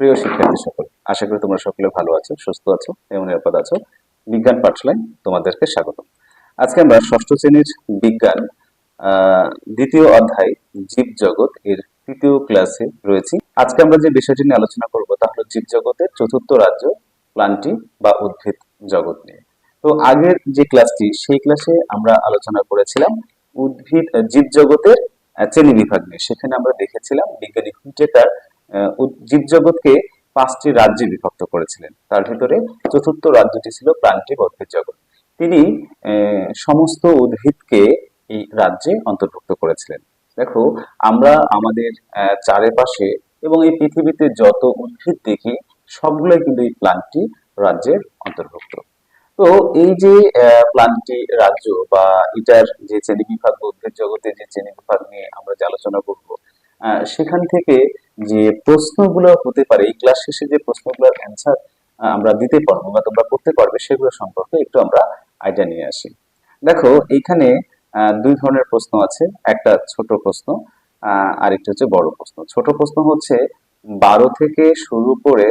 প্রিয় শিক্ষার্থী সকল, আশা করি তোমরা সকলে ভালো আছো, সুস্থ আছো এবং নিরাপদ আছো। বিজ্ঞান পাঠশালায় তোমাদেরকে স্বাগত আজকে আমরা ষষ্ঠ শ্রেণির বিজ্ঞান দ্বিতীয় অধ্যায় জীব জগৎ এর তৃতীয় ক্লাসে রয়েছি। আজকে আমরা যে বিষয়টি নিয়ে আলোচনা করব তা হলো জীব জগতের চতুর্থ রাজ্য, প্লান্টি বা উদ্ভিদ জগৎ নিয়ে। তো আগের যে ক্লাসটি, সেই ক্লাসে আমরা আলোচনা করেছিলাম উদ্ভিদ জীব জগতের শ্রেণি বিভাগ নিয়ে। সেখানে আমরা দেখেছিলাম বিজ্ঞানী হুইটেকার জীবজগৎকে পাঁচটি রাজ্যে বিভক্ত করেছিলেন। তার ভিতরে চতুর্থ রাজ্যটি ছিল প্রান্তিক উদ্ভিদ জগৎ তিনি সমস্ত উদ্ভিদকে এই রাজ্যে অন্তর্ভুক্ত করেছিলেন। দেখো, আমরা আমাদের চারিপাশে এবং এই পৃথিবীতে যত উদ্ভিদ দেখি, সবগুলোই কিন্তু এই প্লান্টি রাজ্যের অন্তর্ভুক্ত। তো এই যে প্লান্টি রাজ্য বা এটার যে শ্রেণি বিভাগ বা উদ্ভিদ জগতে যে শ্রেণি বিভাগ নিয়ে আমরা যে আলোচনা করব সেখান থেকে যে প্রশ্নগুলো হতে পারে এই ক্লাস শেষে যে প্রশ্নগুলোর অ্যান্সার আমরা দিতে পারব বা তোমরা করতে পারবে সেগুলো সম্পর্কে একটু আমরা আইডিয়া নিয়ে আসি। দেখো এইখানে আহ, দুই ধরনের প্রশ্ন আছে। একটা ছোট প্রশ্ন আহ, আরেকটা হচ্ছে বড় প্রশ্ন। ছোট প্রশ্ন হচ্ছে বারো থেকে শুরু করে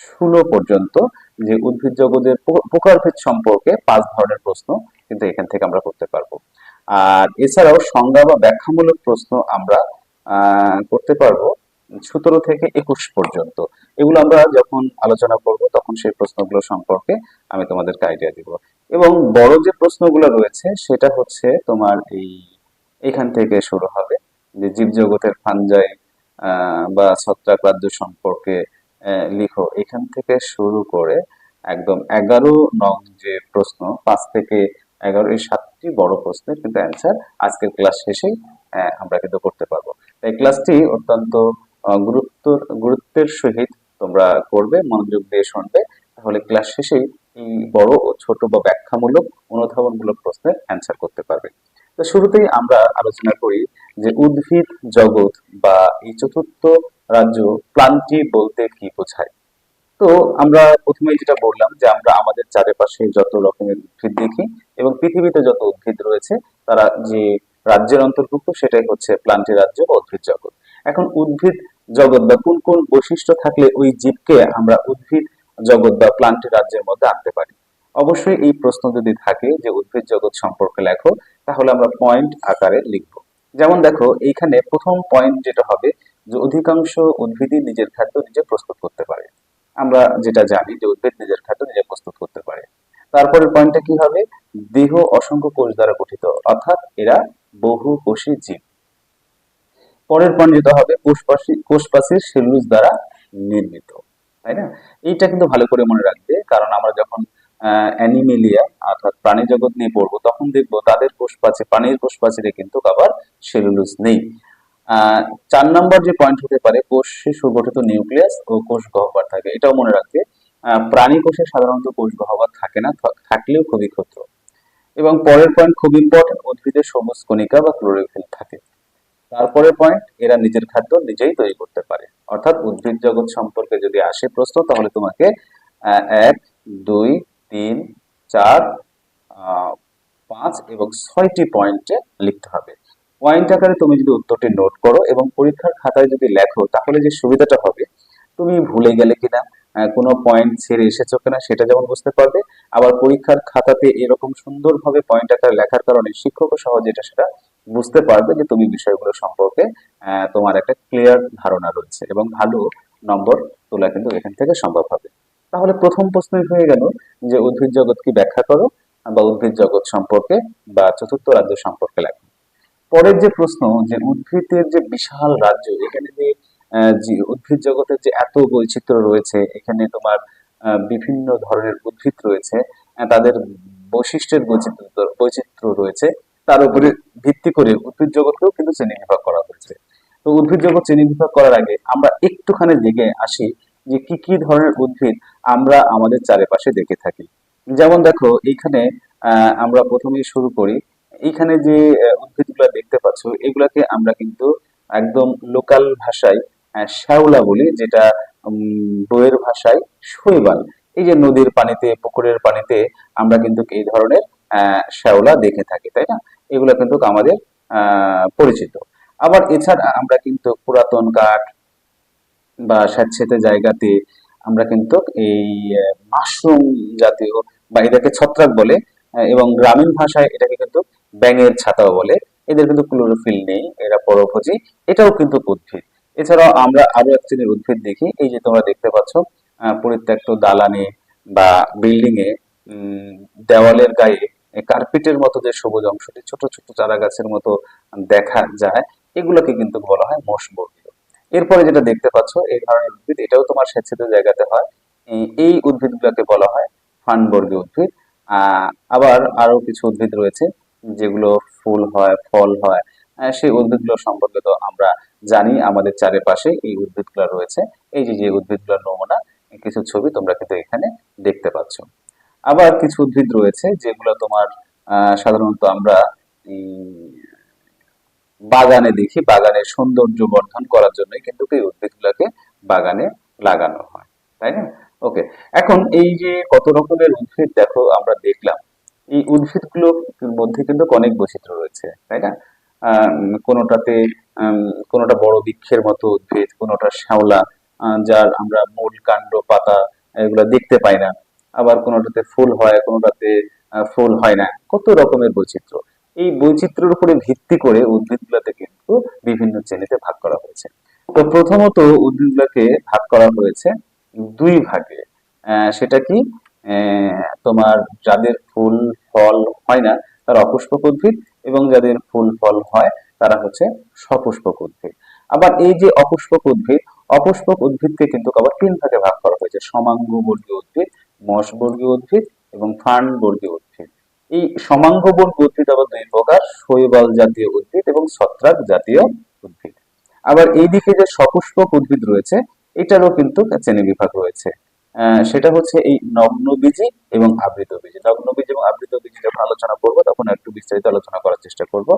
ষোলো পর্যন্ত যে উদ্ভিদ জগতের প্রকারভেদ সম্পর্কে পাঁচ ধরনের প্রশ্ন কিন্তু এখান থেকে আমরা করতে পারব। আর এছাড়াও সংজ্ঞা বা ব্যাখ্যামূলক প্রশ্ন আমরা করতে পারব। সতেরো থেকে একুশ পর্যন্ত। এগুলো আমরা যখন আলোচনা করব, তখন সেই প্রশ্নগুলো সম্পর্কে আমি তোমাদেরকে আইডিয়া দিব। এবং বড় যে প্রশ্নগুলো রয়েছে, সেটা হচ্ছে তোমার এই, এখান থেকে শুরু হবে যে জীবজগতের ফানজাই বা ছত্রাকরাজ্য সম্পর্কে লিখো। এখান থেকে শুরু করে একদম এগারো নং যে প্রশ্ন, পাঁচ থেকে এগারো, এই সাতটি বড় প্রশ্নের কিন্তু অ্যান্সার আজকের ক্লাস শেষেই আমরা কিন্তু করতে পারব। তাই ক্লাসটি অত্যন্ত গুরুত্ব গুরুত্বের সহিত তোমরা করবে মনোযোগ দিয়ে শুনবে। তাহলে ক্লাস শেষেই এই বড় ও ছোট বা ব্যাখ্যামূলক, অনুধাবনমূলক প্রশ্নের অ্যান্সার করতে পারবে। তো শুরুতেই আমরা আলোচনা করি যে উদ্ভিদ, জগৎ বা এই চতুর্থ রাজ্য প্লান্টি বলতে কি বোঝায়। তো আমরা প্রথমে যেটা বললাম যে আমরা আমাদের চারিপাশে যত রকমের উদ্ভিদ দেখি এবং পৃথিবীতে যত উদ্ভিদ রয়েছে, তারা যে রাজ্যের অন্তর্ভুক্ত সেটাই হচ্ছে প্লান্টি রাজ্য বা উদ্ভিদ জগৎ। এখন উদ্ভিদ জগৎ বা কোন কোন বৈশিষ্ট্য থাকলে ওই জীবকে আমরা উদ্ভিদ জগৎ বা প্লান্টি রাজ্যের মধ্যে আনতে পারি? অবশ্যই এই প্রশ্ন যদি থাকে যে উদ্ভিদ জগৎ সম্পর্কে লেখো, তাহলে আমরা পয়েন্ট আকারে লিখব। যেমন দেখো, এইখানে প্রথম পয়েন্ট যেটা হবে যে অধিকাংশ উদ্ভিদই নিজের খাদ্য নিজে প্রস্তুত করতে পারে। আমরা যেটা জানি যে উদ্ভিদ নিজের খাদ্য নিজে প্রস্তুত করতে পারে। তারপরের পয়েন্টটা কি হবে? দেহ অসংখ্য কোষ দ্বারা গঠিত, অর্থাৎ এরা বহু কোষী জীব। পরের যেটা হবে কোষপাশি কোষপাশির সেলুলোজ দ্বারা নির্মিত, তাই না? এইটা কিন্তু ভালো করে মনে রাখবে, কারণ আমরা যখন অ্যানিমেলিয়া অর্থাৎ প্রাণী জগৎ নিয়ে পড়ব, তখন দেখব তাদের কোষপ্রাচীর প্রাণীর কোষপ্রাচীরে কিন্তু আবার সেলুলোজ নেই। চার নম্বর যে পয়েন্ট হতে পারে, কোষে সুগঠিত নিউক্লিয়াস ও কোষ গহ্বর থাকে। এটাও মনে রাখবে প্রাণী কোষে সাধারণত কোষ গহ্বর থাকে না থাকলেও খুবই ক্ষুদ্র এবং পরের পয়েন্ট খুব ইম্পর্টেন্ট উদ্ভিদের সবুজ কণিকা বা ক্লোরোফিল থাকে। তারপরের পয়েন্ট এরা নিজের খাদ্য নিজেই তৈরি করতে পারে। অর্থাৎ উদ্ভিদ জগৎ সম্পর্কে যদি আসে প্রশ্ন, তাহলে তোমাকে এক, দুই, তিন, চার পাঁচ এবং ছয়টি পয়েন্টে লিখতে হবে। পয়েন্ট আকারে তুমি যদি উত্তরটি নোট করো এবং পরীক্ষার খাতায় যদি লেখো, তাহলে যে সুবিধাটা হবে, তুমি ভুলে গেলে কিনা কোনো পয়েন্ট ছেড়ে এসেছ কিনা, সেটা যেমন বুঝতে পারবে। আবার পরীক্ষার খাতাতে এরকম সুন্দরভাবে পয়েন্ট আকারে লেখার কারণে শিক্ষকও সহজে এটা সেটা বুঝতে পারবে যে তুমি বিষয়গুলো সম্পর্কে তোমার একটা ক্লিয়ার ধারণা রয়েছে এবং ভালো নম্বর তোলা কিন্তু এখান থেকে সম্ভব হবে। তাহলে প্রথম প্রশ্নই হয়ে গেল যে উদ্ভিদ জগৎ কি ব্যাখ্যা করো বা উদ্ভিদ জগৎ সম্পর্কে বা চতুর্থ রাজ্য সম্পর্কে লেখো। পরের যে প্রশ্ন যে উদ্ভিদের যে বিশাল রাজ্য, এখানে যে উদ্ভিদ জগতের যে এত বৈচিত্র্য রয়েছে, এখানে তোমার বিভিন্ন ধরনের উদ্ভিদ রয়েছে তাদের বৈশিষ্ট্যের বৈচিত্র্য বৈচিত্র্য রয়েছে, তার উপরে ভিত্তি করে উদ্ভিদ জগৎকেও কিন্তু শ্রেণীবিভাগ করা হয়েছে। তো উদ্ভিদ জগৎ শ্রেণীবিভাগ করার আগে আমরা একটুখানি দিকে আসি যে কি কি ধরনের উদ্ভিদ আমরা আমাদের চারিপাশে দেখে থাকি। যেমন দেখো, এইখানে আমরা প্রথমেই শুরু করি। এইখানে যে উদ্ভিদগুলো দেখতে পাচ্ছ, এগুলাকে আমরা কিন্তু একদম লোকাল ভাষায় শ্যাওলা বলি, যেটা বইয়ের ভাষায় শৈবাল। এই যে নদীর পানিতে, পুকুরের পানিতে আমরা কিন্তু এই ধরনের শ্যাওলা দেখে থাকি, তাই না? এগুলো কিন্তু আমাদের পরিচিত। আবার এছাড়া আমরা কিন্তু পুরাতন কাঠ বা স্যাঁতসেঁতে জায়গাতে আমরা কিন্তু এই মাশরুম জাতীয় বা এটাকে ছত্রাক বলে এবং গ্রামীণ ভাষায় এটাকে কিন্তু ব্যাঙের ছাতাও বলে। এদের কিন্তু ক্লোরোফিল নেই, এরা পরোভোজী এটাও কিন্তু উদ্ভিদ। এছাড়াও আমরা আরও এক শ্রেণির উদ্ভিদ দেখি, এই যে তোমরা দেখতে পাচ্ছ পরিত্যক্ত দালানে বা বিল্ডিং এ দেওয়ালের গায়ে কার্পেটের মতো যে সবুজ অংশটি, ছোট ছোট চারা গাছের মতো দেখা যায়, এগুলোকে কিন্তু বলা হয় মোষবর্গীয় এরপরে যেটা দেখতে পাচ্ছ, এই ধরনের উদ্ভিদ, এটাও তোমার স্বেচ্ছিত জায়গাতে হয়। এই- উদ্ভিদগুলোকে বলা হয় ফানবর্গীয় উদ্ভিদ। আবার আরও কিছু উদ্ভিদ রয়েছে যেগুলো ফুল হয়, ফল হয় সেই উদ্ভিদগুলো সম্পর্কে তো আমরা জানি, আমাদের চারিপাশে এই উদ্ভিদগুলো রয়েছে। এই যে যে উদ্ভিদগুলোর নমুনা কিছু ছবি তোমরা কিন্তু এখানে দেখতে পাচ্ছ। আবার কিছু উদ্ভিদ রয়েছে যেগুলো তোমার সাধারণত আমরা বাগানে দেখি বাগানের সৌন্দর্য বর্ধন করার জন্য কিন্তু এই উদ্ভিদগুলোকে বাগানে লাগানো হয়, তাই না? ওকে এখন এই যে কত রকমের উদ্ভিদ দেখো আমরা দেখলাম, এই উদ্ভিদগুলোর মধ্যে কিন্তু অনেক বৈচিত্র্য রয়েছে, তাই না? কোনোটাতে কোনোটা বড় বৃক্ষের মতো উদ্ভিদ, কোনোটা শ্যাওলা যার আমরা মূল কাণ্ড পাতা এগুলো দেখতে পাই না। আবার কোনোটাতে ফুল হয়, কোনোটাতে ফুল হয় না। কত রকমের বৈচিত্র্য। এই বৈচিত্র্যের উপরে ভিত্তি করে উদ্ভিদগুলোতে কিন্তু বিভিন্ন শ্রেণীতে ভাগ করা হয়েছে। তো প্রথমত উদ্ভিদগুলোকে ভাগ করা হয়েছে দুই ভাগে। সেটা কি? তোমার যাদের ফুল, ফল হয় না, তারা অপুষ্পক উদ্ভিদ এবং যাদের ফুল, ফল হয়, তারা হচ্ছে সপুষ্পক উদ্ভিদ। আবার এই যে অপুষ্পক উদ্ভিদ, অপুষ্পক উদ্ভিদকে কিন্তু আবার তিন ভাগে ভাগ করা হয়েছে। সমাঙ্গবর্গীয় উদ্ভিদ মশবর্গীয় উদ্ভিদ এবং ফার্নবর্গীয় উদ্ভিদ। এই সমাঙ্গবর্গীয় উদ্ভিদ আবার দুই প্রকার, শৈবাল জাতীয় উদ্ভিদ এবং ছত্রাক জাতীয় উদ্ভিদ। আবার এইদিকে যে সপুষ্পক উদ্ভিদ রয়েছে, এটারও কিন্তু শ্রেণি বিভাগ রয়েছে। সেটা হচ্ছে এই নগ্নবীজি এবং আবৃত বীজি। নগ্নবীজ এবং আবৃত বীজি যখন আলোচনা করব, তখন একটু বিস্তারিত আলোচনা করার চেষ্টা করব।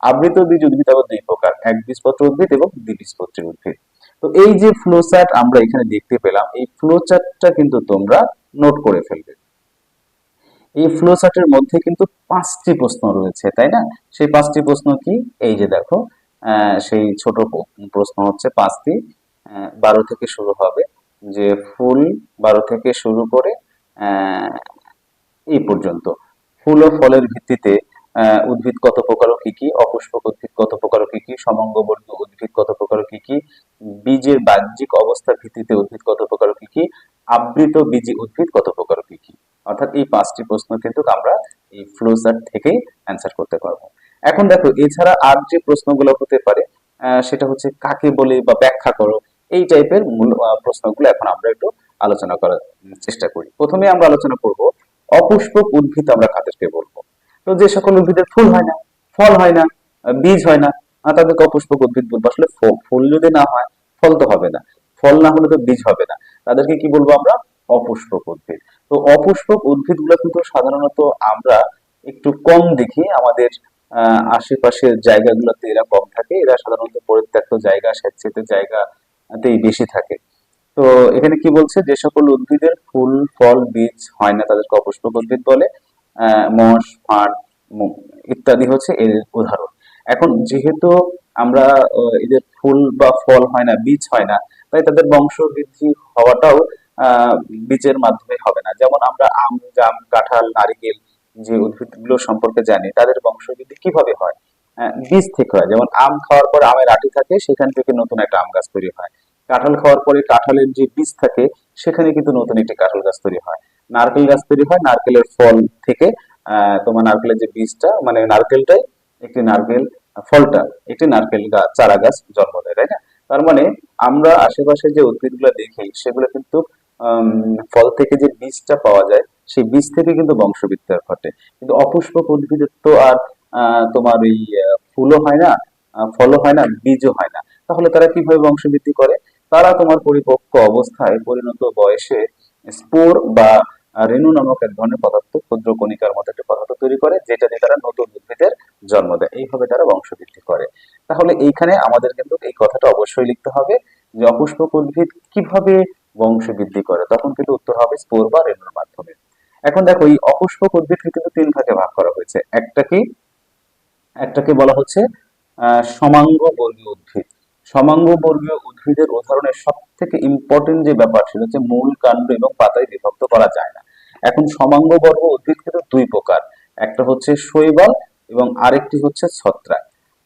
আবৃত বীজ উদ্ভিদ আবার দুই প্রকার, এক বীজপত্র উদ্ভিদ এবং দ্বিবীজপত্রী উদ্ভিদ। তো এই যে ফ্লোচার্ট আমরা এখানে দেখতে পেলাম, এই ফ্লোচার্টটা কিন্তু তোমরা নোট করে ফেলবে। এই ফ্লোচার্টের মধ্যে কিন্তু পাঁচটি প্রশ্ন রয়েছে, তাই না? সেই পাঁচটি প্রশ্ন কি? এই যে দেখো সেই ছোট প্রশ্ন হচ্ছে পাঁচটি বারো থেকে শুরু হবে। যে ফুল বারো থেকে শুরু করে এই পর্যন্ত। ফুল ও ফলের ভিত্তিতে উদ্ভিদ কত প্রকার কি কি? অপুষ্পক উদ্ভিদ কত প্রকার কি কি? সমঙ্গবর্গীয় উদ্ভিদ কত প্রকার কি কি? বীজের বাহ্যিক অবস্থার ভিত্তিতে উদ্ভিদ কত প্রকার কি কি? আবৃত বীজি উদ্ভিদ কত প্রকার কি কি? অর্থাৎ এই পাঁচটি প্রশ্ন কিন্তু আমরা এই ফ্লোচার্ট থেকেই অ্যান্সার করতে পারব। এখন দেখো, এছাড়া আর যে প্রশ্নগুলো হতে পারে সেটা হচ্ছে কাকে বলে বা ব্যাখ্যা করো, এই টাইপের মূল প্রশ্নগুলো এখন আমরা একটু আলোচনা করার চেষ্টা করি। প্রথমে আমরা আলোচনা করব, অপুষ্পক উদ্ভিদ আমরা কাদেরকে বলব? তো যে সকল উদ্ভিদের ফুল হয় না, ফল হয় না, বীজ হয় না তাদেরকে অপুষ্পক উদ্ভিদ বলব। আসলে ফুল যদি না হয়, ফল তো হবে না। ফল না হলে তো বীজ হবে না। তাদেরকে কি বলব আমরা? অপুষ্পক উদ্ভিদ। তো অপুষ্পক উদ্ভিদগুলো কিন্তু সাধারণত আমরা একটু কম দেখি। আমাদের আশেপাশের জায়গাগুলোতে এরা কম থাকে। এরা সাধারণত পরিত্যক্ত জায়গা, স্বেচ্ছাতে জায়গাতেই বেশি থাকে। তো এখানে কি বলছে? যে সকল উদ্ভিদের ফুল, ফল, বীজ হয় না, তাদেরকে অপুষ্পক উদ্ভিদ বলে। মশ মু- ইত্যাদি হচ্ছে এর উদাহরণ। এখন যেহেতু আমরা এদের ফুল বা ফল হয় না, বীজ হয় না তাই তাদের বংশ বৃদ্ধি হওয়াটাও বীজের মাধ্যমে হবে না। যেমন আমরা আম, জাম, কাঁঠাল, নারিকেল যে উদ্ভিদগুলো সম্পর্কে জানি, তাদের বংশবৃদ্ধি কীভাবে হয়? বীজ থেকে হয়। যেমন আম খাওয়ার পরে আমের আটি থাকে, সেখান থেকে নতুন একটা আম গাছ তৈরি হয়। কাঁঠাল খাওয়ার পরে কাঁঠালের যে বীজ থাকে, সেখানে কিন্তু নতুন একটি কাঁঠাল গাছ তৈরি হয়। নারকেল গাছ তৈরি হয়, নারকেলের ফল থেকে তোমার নারকেলের যে বীজটা মানে নারকেলটাই একটি নারকেল, ফলটা, একটি নারকেল গাছ চারা গাছ জন্ম দেয়, তাই না? তার মানে আমরা আশেপাশে যে উদ্ভিদগুলো দেখি, সেগুলো কিন্তু ফল থেকে যে বীজটা পাওয়া যায়, সেই বীজ থেকে কিন্তু বংশবিস্তার ঘটে। কিন্তু অপুষ্পক উদ্ভিদের তো আর তোমার ওই ফুলও হয় না ফলও হয় না, বীজও হয় না। তাহলে তারা কীভাবে বংশবৃদ্ধি করে? তারা তোমার পরিপক্ক অবস্থায় পরিণত বয়সে স্পোর বা রেণু নামক এক ধরনের পদার্থ ক্ষুদ্র কণিকার মতো একটা পদার্থ তৈরি করে, যেটা দিয়ে তারা নতুন উদ্ভিদের জন্ম দেয়। এইভাবে তারা বংশবৃদ্ধি করে। তাহলে এইখানে আমাদের কিন্তু এই কথাটা অবশ্যই লিখতে হবে যে, অপুষ্পক উদ্ভিদ কীভাবে বংশবৃদ্ধি করে? তখন কিন্তু উত্তর হবে স্পোর বা রেণুর মাধ্যমে। এখন দেখো, এই অপুষ্পক উদ্ভিদকে কিন্তু তিন ভাগে ভাগ করা হয়েছে। একটা কি? একটাকে বলা হচ্ছে, আহ সমাঙ্গ বর্গীয় উদ্ভিদ। সমাঙ্গবর্গীয় উদ্ভিদের উদাহরণের সব থেকে ইম্পর্টেন্ট যে ব্যাপার সেটা হচ্ছে মূল কাণ্ড এবং পাতায় বিভক্ত করা যায় না। এখন সমাঙ্গবর্গ উদ্ভিদ কিন্তু দুই প্রকার। একটা হচ্ছে শৈবাল এবং আরেকটি হচ্ছে ছত্রাক।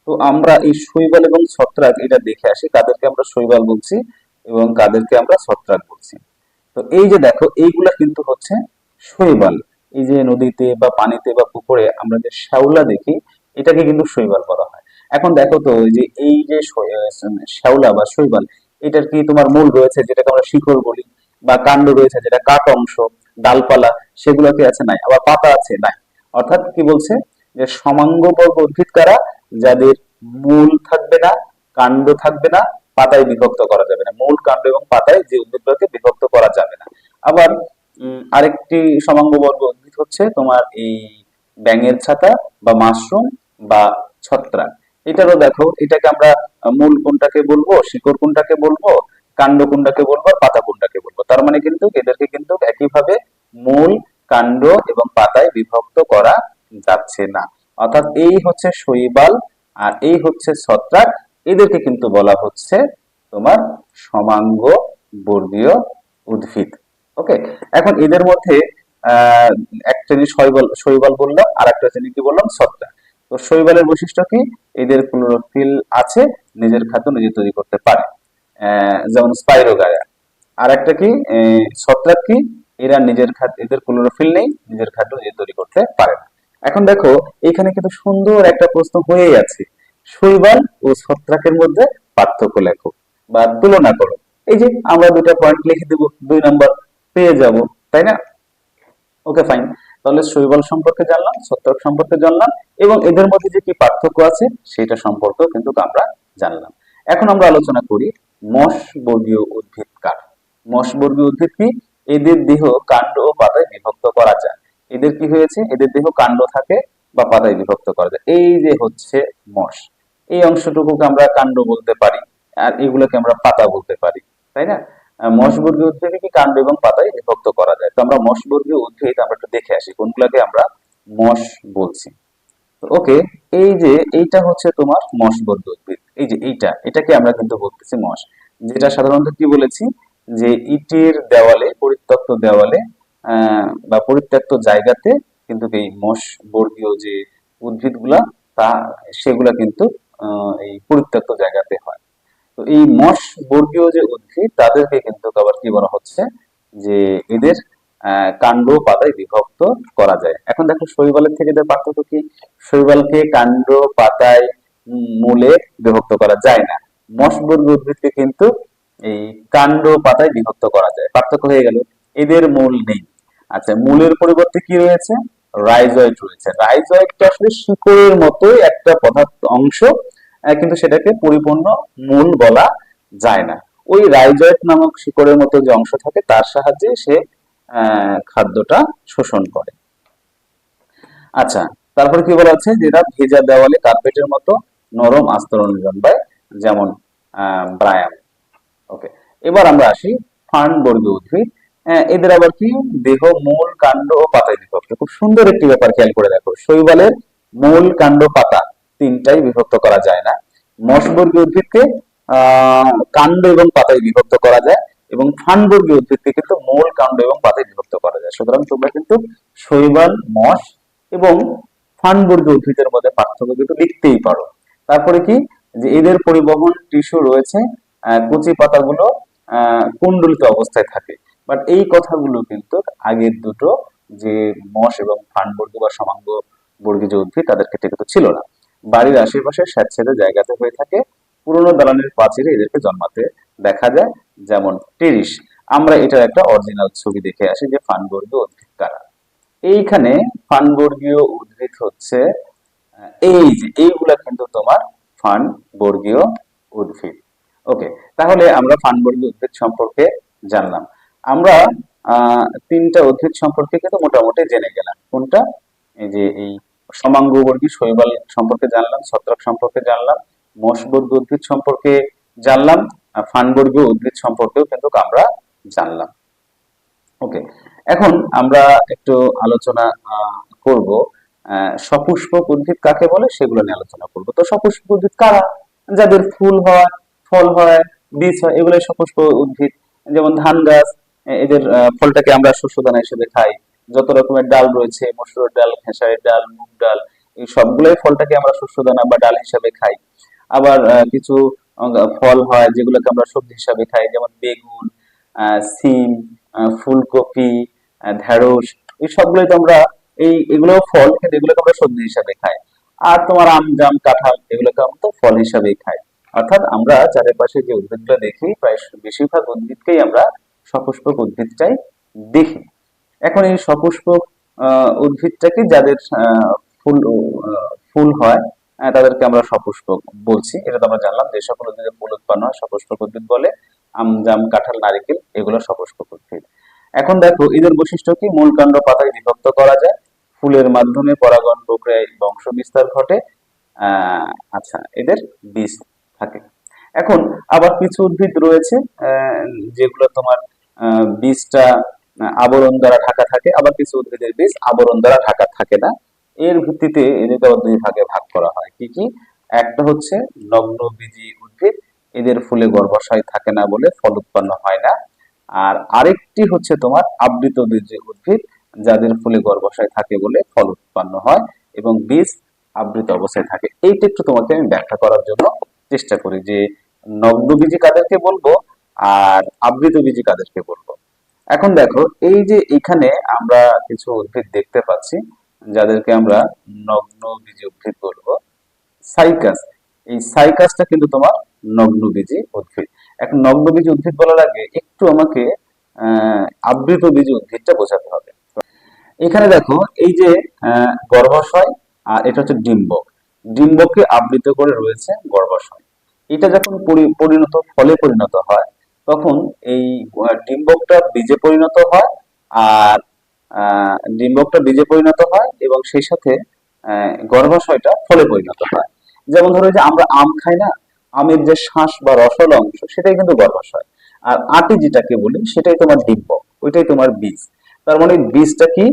তো আমরা এই শৈবাল এবং ছত্রাক এটা দেখে আসি, কাদেরকে আমরা শৈবাল বলছি এবং কাদেরকে আমরা ছত্রাক বলছি। তো এই যে দেখো, এইগুলা কিন্তু হচ্ছে শৈবাল। এই যে নদীতে বা পানিতে বা পুকুরে আমরা যে শ্যাওলা দেখি, এটাকে কিন্তু শৈবাল বলা হয়। এখন দেখো তো যে এই যে শ্যাওলা বা শৈবাল, এটার কি তোমার মূল রয়েছে, যেটাকে আমরা শিকড় বলি? বা কাণ্ড রয়েছে, যেটা কাট অংশ, ডালপালা, সেগুলো কি আছে? নাই। আবার পাতা আছে? নাই। অর্থাৎ কি বলছে? যে সমাঙ্গবর্গ উদ্ভিদ কারা? যাদের মূল থাকবে না, কাণ্ড থাকবে না, পাতায় বিভক্ত করা যাবে না। মূল কাণ্ড এবং পাতায় যে উদ্ভিদগুলোকে বিভক্ত করা যাবে না। আবার আরেকটি সমাঙ্গবর্গ উদ্ভিদ হচ্ছে তোমার এই ব্যাঙের ছাতা বা মাশরুম বা ছত্রাক। এটারও দেখো, এটাকে আমরা মূল কোনটাকে বলব, শিকড় কোনটাকে বলব, কাণ্ড কোনটাকে বলব, আর পাতা কোনটাকে বলব। তার মানে কিন্তু এদেরকে কিন্তু একইভাবে মূল, কাণ্ড এবং পাতায় বিভক্ত করা যাচ্ছে না। অর্থাৎ এই হচ্ছে শৈবাল আর এই হচ্ছে ছত্রাক। এদেরকে কিন্তু বলা হচ্ছে তোমার সমাঙ্গ বর্গীয় উদ্ভিদ। ওকে? এখন এদের মধ্যে, আহ এক শ্রেণি শৈবাল শৈবাল বললাম আর একটা শ্রেণি কি বললাম? ছত্রাক। তো শৈবালের বৈশিষ্ট্য কি? এদের ক্লোরোফিল আছে, নিজের খাদ্য নিজে তৈরি করতে পারে। যেমন স্পাইরোগায়া। আর একটা কি ছত্রাক কি? এরা নিজের খাদ্য, এদের ক্লোরোফিল নেই, নিজের খাদ্য নিজে তৈরি করতে পারে না। এখন দেখো, এখানে কিন্তু সুন্দর একটা প্রশ্ন হয়েই আছে। শৈবাল ও ছত্রাকের মধ্যে পার্থক্য লেখো বা তুলনা করো। এই যে আমরা দুটা পয়েন্ট লিখে দেবো, দুই নাম্বার পেয়ে যাব, তাই না? ওকে ফাইন তাহলে শৈবাল সম্পর্কে জানলাম, ছত্রাক সম্পর্কে জানলাম, এবং এদের মধ্যে যে কি পার্থক্য আছে সেটা সম্পর্কেও কিন্তু আমরা জানলাম। এখন আমরা আলোচনা করি মশ বর্গীয় উদ্ভিদ কার। মশ বর্গীয় উদ্ভিদ কি? এদের দেহ কাণ্ড ও পাতায় বিভক্ত করা যায়। এদের কি হয়েছে? এদের দেহ কাণ্ড থাকে বা পাতায় বিভক্ত করা যায়। এই যে হচ্ছে মশ। এই অংশটুকুকে আমরা কাণ্ড বলতে পারি, আর এগুলোকে আমরা পাতা বলতে পারি, তাই না? মশবর্গীয় উদ্ভিদে কি কাণ্ড এবং পাতায় বিভক্ত করা যায়? তো আমরা মশবর্গীয় উদ্ভিদ, আমরা একটু দেখে আসি, কোনগুলাকে আমরা মশ বলছি। ওকে, এই যে এইটা হচ্ছে তোমার মশবর্গীয় উদ্ভিদ। এই যে এইটা, এটাকে আমরা কিন্তু বলতেছি মশ যেটা সাধারণত কি বলেছি? যে ইটের দেওয়ালে, পরিত্যক্ত দেওয়ালে বা পরিত্যক্ত জায়গাতে কিন্তু এই মশ বর্গীয় যে উদ্ভিদগুলা, তা সেগুলা কিন্তু এই পরিত্যক্ত জায়গাতে হয়। তো এই মশ বর্গীয় যে উদ্ভিদ, তাদেরকে কিন্তু আবার কি বলা হচ্ছে? যে এদের কাণ্ড পাতায় বিভক্ত করা যায়। এখন দেখো শৈবালের থেকে এদের পার্থক্য কি? শৈবালকে কাণ্ড পাতায় মূলে বিভক্ত করা যায় না। মশ বর্গীয় উদ্ভিদকে কিন্তু এই কাণ্ড পাতায় বিভক্ত করা যায়। পার্থক্য হয়ে গেল, এদের মূল নেই। আচ্ছা মূলের পরিবর্তে কি রয়েছে? রাইজয়েড রয়েছে। রাইজয়েডটা আসলে শিকড়ের মতোই একটা পদার্থ অংশ কিন্তু সেটাকে পরিপূর্ণ মূল বলা যায় না। ওই রাইজয়েড নামক শিকড়ের মতো যে অংশ থাকে, তার সাহায্যে সে খাদ্যটা শোষণ করে। আচ্ছা তারপরে কি বলা আছে? যেটা ভেজা দেওয়ালে কার্পেটের মতো নরম আস্তরণ জন্মায় যেমন ব্রায়াম। ওকে, এবার আমরা আসি ফার্ন বর্গীয় উদ্ভিদ। এদের আবার কি? দেহ, মূল, কাণ্ড ও পাতায় বিভক্ত। খুব সুন্দর একটি ব্যাপার খেয়াল করে দেখো। শৈবালের মূল, কাণ্ড, পাতা। তিনটাই বিভক্ত করা যায় না। মশবর্গীয় উদ্ভিদকে কাণ্ড এবং পাতায় বিভক্ত করা যায় এবং ফানবর্গীয় উদ্ভিদকে কিন্তু মূল কাণ্ড এবং পাতায় বিভক্ত করা যায়। সুতরাং তোমরা কিন্তু শৈবাল মশ এবং ফানবর্গীয় উদ্ভিদের মধ্যে পার্থক্য কিন্তু লিখতেই পারো। তারপরে কি? যে এদের পরিবহন, টিস্যু রয়েছে কচি পাতাগুলো কুণ্ডলিত অবস্থায় থাকে। বাট এই কথাগুলো কিন্তু আগের দুটো যে মশ এবং ফানবর্গী বা সমাঙ্গ বর্গী যে উদ্ভিদ, তাদের ক্ষেত্রে কিন্তু ছিল না। বাড়ির আশেপাশে স্যাঁতসেঁতে জায়গাতে হয়ে থাকে। পুরোনো দালানের প্রাচীরে এদেরকে জন্মাতে দেখা যায়, যেমন টেরিস আমরা এটার একটা অরিজিনাল ছবি দেখে আসি যে ফানবর্গীয় উদ্ভিদ কারা। এইখানে ফানবর্গীয় উদ্ভিদ হচ্ছে এই যে, এইগুলা কিন্তু তোমার ফান বর্গীয় উদ্ভিদ। ওকে, তাহলে আমরা ফানবর্গীয় উদ্ভিদ সম্পর্কে জানলাম। আমরা তিনটা উদ্ভিদ সম্পর্কে কিন্তু মোটামুটি জেনে গেলাম। কোনটা? এই যে এই সমাঙ্গবর্গী শৈবাল সম্পর্কে জানলাম, ছত্রাক সম্পর্কে জানলাম মশবর্গীয় উদ্ভিদ সম্পর্কে জানলাম ফানবর্গীয় উদ্ভিদ সম্পর্কেও কিন্তু আমরা জানলাম। ওকে, এখন আমরা একটু আলোচনা করব সপুষ্পক উদ্ভিদ কাকে বলে সেগুলো নিয়ে আলোচনা করব। তো সপুষ্পক উদ্ভিদ কারা? যাদের ফুল হয়, ফল হয়, বীজ হয় এগুলো সপুষ্প উদ্ভিদ। যেমন ধান গাছ এদের ফলটাকে আমরা শস্য দানা হিসেবে খাই। যত রকমের ডাল রয়েছে, মসুর ডাল, খেসারের ডাল, মুগ ডাল, এই সবগুলোই ফলটাকে আমরা শস্য দানা বা ডাল হিসাবে খাই। আবার কিছু ফল হয় যেগুলোকে আমরা সবজি হিসাবে খাই, যেমন বেগুন সিম ফুলকপি ঢেঁড়স, এই সবগুলোই তো আমরা, এই এগুলো ফল, কিন্তু এগুলোকে আমরা সবজি হিসাবে খাই। আর তোমার আম, জাম, কাঁঠাল, এগুলোকে আমরা তো ফল হিসাবেই খাই। অর্থাৎ আমরা চারিপাশে যে উদ্ভিদগুলো দেখি, প্রায় বেশিরভাগ উদ্ভিদকেই আমরা সপুষ্পক উদ্ভিদটাই দেখি। এখন এই সপুষ্পক উদ্ভিদটাকে যাদের ফুল ফুল হয় তাদেরকে আমরা সপুষ্পক বলছি। এটা তো আমরা জানলাম যে সকল উদ্ভিদে ফুল উৎপন্ন হয় সপুষ্পক উদ্ভিদ বলে আম জাম কাঁঠাল, নারিকেল, এগুলো সপুষ্পক উদ্ভিদ। এখন দেখো এদের বৈশিষ্ট্য কি? মূল কাণ্ড পাতায় বিভক্ত করা যায়। ফুলের মাধ্যমে পরাগন প্রক্রিয়ায় বংশ বিস্তার ঘটে। আচ্ছা এদের বীজ থাকে। এখন আবার কিছু উদ্ভিদ রয়েছে যেগুলো তোমার বীজটা আবরণ দ্বারা ঢাকা থাকে, আবার কিছু উদ্ভিদের বীজ আবরণ দ্বারা ঢাকা থাকে না। এর ভিত্তিতে আবার দুই ভাগে ভাগ করা হয়। কি কি? একটা হচ্ছে নগ্ন বীজি উদ্ভিদ, এদের ফুলে গর্ভাশয় থাকে না বলে ফল উৎপন্ন হয় না। আর আরেকটি হচ্ছে তোমার আবৃত বীজি উদ্ভিদ, যাদের ফুলে গর্ভাশয় থাকে বলে ফল উৎপন্ন হয় এবং বীজ আবৃত অবস্থায় থাকে। এইটা একটু তোমাকে আমি ব্যাখ্যা করার জন্য চেষ্টা করি যে নগ্ন বীজি কাদেরকে বলব আর আবৃত বীজি কাদেরকে বলব। এখন দেখো, এই যে এখানে আমরা কিছু উদ্ভিদ দেখতে পাচ্ছি, যাদেরকে আমরা নগ্ন বীজি উদ্ভিদ বলব। সাইকাস, এই সাইকাসটা কিন্তু তোমার নগ্ন বীজি উদ্ভিদ। এখন নগ্ন বীজি উদ্ভিদ বলার আগে একটু আমাকে আবৃত বীজি উদ্ভিদটা বোঝাতে হবে। এখানে দেখো, এই যে গর্ভাশয় আর এটা হচ্ছে ডিম্বক। ডিম্বককে আবৃত করে রয়েছে গর্ভাশয়। এটা যখন পরি- পরিণত, ফলে পরিণত হয় তখন এই ডিম্বকটা বীজে পরিণত হয় আর ডিম্বকটা বীজে পরিণত হয় এবং সেই সাথে গর্ভাশয়টা ফলে পরিণত হয়। যেমন ধরো যে আমরা আম খাই না, আমের যে শ্বাস বা রসল অংশ, সেটাই কিন্তু গর্ভাশয়। আর আটি যেটাকে বলি, সেটাই তোমার ডিম্বক ওইটাই তোমার বীজ। তার মানে বীজটা কি?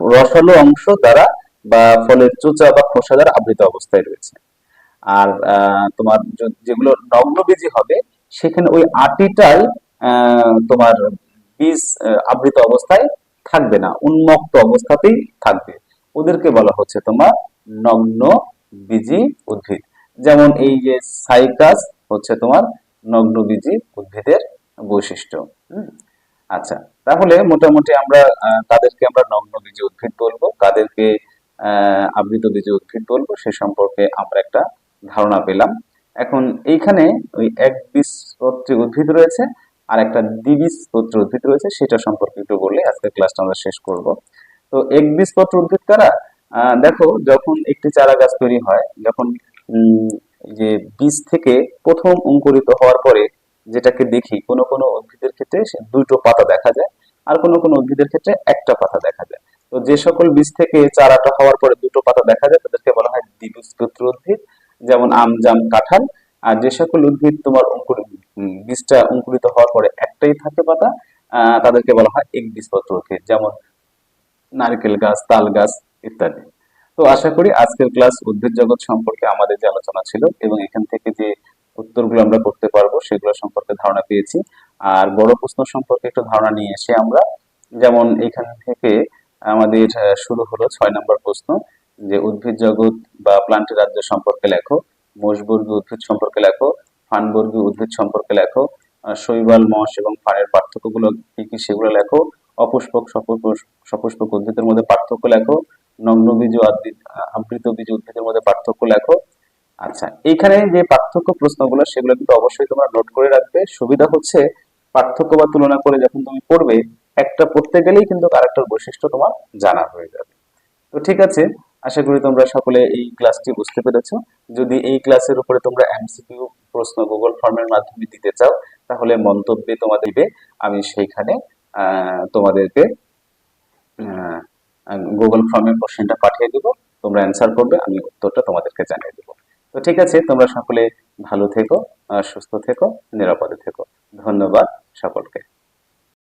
রসালো অংশ দ্বারা বা ফলের চোচা বা খোসা দ্বারা আবৃত অবস্থায় রয়েছে। আর তোমার যেগুলো নগ্নবীজি হবে সেখানে ওই আটিটাই তোমার বীজ আবৃত অবস্থায় থাকবে না উন্মুক্ত অবস্থাতেই থাকবে। ওদেরকে বলা হচ্ছে তোমার নগ্ন বীজি উদ্ভিদ। যেমন এই যে সাইকাস হচ্ছে তোমার নগ্ন বীজি উদ্ভিদের বৈশিষ্ট্য। আচ্ছা তাহলে মোটামুটি আমরা আহ, কাদেরকে আমরা নগ্ন বীজি উদ্ভিদ বলব কাদেরকে আহ, আবৃত বীজি উদ্ভিদ বলব সে সম্পর্কে আমরা একটা ধারণা পেলাম। এখন এইখানে ওই এক বীজপত্রী উদ্ভিদ রয়েছে, আর একটা দ্বিবীজপত্রী উদ্ভিদ রয়েছে, সেটা সম্পর্কে একটু বললে আজকে ক্লাসটা আমরা শেষ করব। তো এক বীজপত্র উদ্ভিদ কারা? দেখো, যখন একটি চারা গাছ তৈরি হয়, যখন যে বীজ থেকে প্রথম অঙ্কুরিত হওয়ার পরে যেটাকে দেখি, কোনো কোনো উদ্ভিদের ক্ষেত্রে দুটো পাতা দেখা যায়, আর কোনো কোনো উদ্ভিদের ক্ষেত্রে একটা পাতা দেখা যায়। তো যে সকল বীজ থেকে চারাটা হওয়ার পরে দুটো পাতা দেখা যায়, তাদেরকে বলা হয় দ্বিবীজপত্র উদ্ভিদ। যেমন আম, জাম, কাঁঠাল, আর যে সকল উদ্ভিদ তোমার অঙ্কুর বীজটা অঙ্কুরিত হওয়ার পরে একটাই থাকে পাতা তাদেরকে বলা হয় একবীজপত্র উদ্ভিদ যেমন নারকেল গাছ, তাল গাছ ইত্যাদি। তো আশা করি আজকের ক্লাস উদ্ভিদ জগৎ সম্পর্কে আমাদের যে আলোচনা ছিল এবং এখান থেকে যে উত্তরগুলো আমরা করতে পারব, সেগুলো সম্পর্কে ধারণা পেয়েছি। আর বড় প্রশ্ন সম্পর্কে একটু ধারণা নিয়ে এসে আমরা, যেমন এখান থেকে আমাদের শুরু হলো ছয় নম্বর প্রশ্ন। যে উদ্ভিদ জগৎ বা প্লান্টের রাজ্য সম্পর্কে লেখো, মোষবর্গীয় উদ্ভিদ সম্পর্কে লেখো, ফানবর্গীয় উদ্ভিদ সম্পর্কে লেখো শৈবাল, মশ এবং ফানের পার্থক্যগুলো কি কি সেগুলো লেখো, অপুষ্পক সপুষ্পক উদ্ভিদের মধ্যে পার্থক্য লেখো, নগ্নবীজ আবৃত বীজ উদ্ভিদের মধ্যে পার্থক্য লেখো। আচ্ছা এখানে যে পার্থক্য প্রশ্নগুলো, সেগুলো কিন্তু অবশ্যই তোমরা নোট করে রাখবে। সুবিধা হচ্ছে পার্থক্য বা তুলনা করে যখন তুমি পড়বে, একটা পড়তে গেলেই কিন্তু আরেকটার বৈশিষ্ট্য তোমার জানা হয়ে যাবে। তো ঠিক আছে আশা করি তোমরা সকলে এই ক্লাসটি বুঝতে পেরেছ। যদি এই ক্লাসের উপরে তোমরা এমসিকিউ প্রশ্ন গুগল ফর্মের মাধ্যমে দিতে চাও, তাহলে মন্তব্যে তোমাদের আমি সেইখানে তোমাদেরকে গুগল ফর্মের কোশ্চেনটা পাঠিয়ে দেব। তোমরা অ্যান্সার করবে, আমি উত্তরটা তোমাদেরকে জানিয়ে দেবো। তো ঠিক আছে, তোমরা সকলে ভালো থেকো সুস্থ থেকো, নিরাপদে থেকো। ধন্যবাদ সকলকে।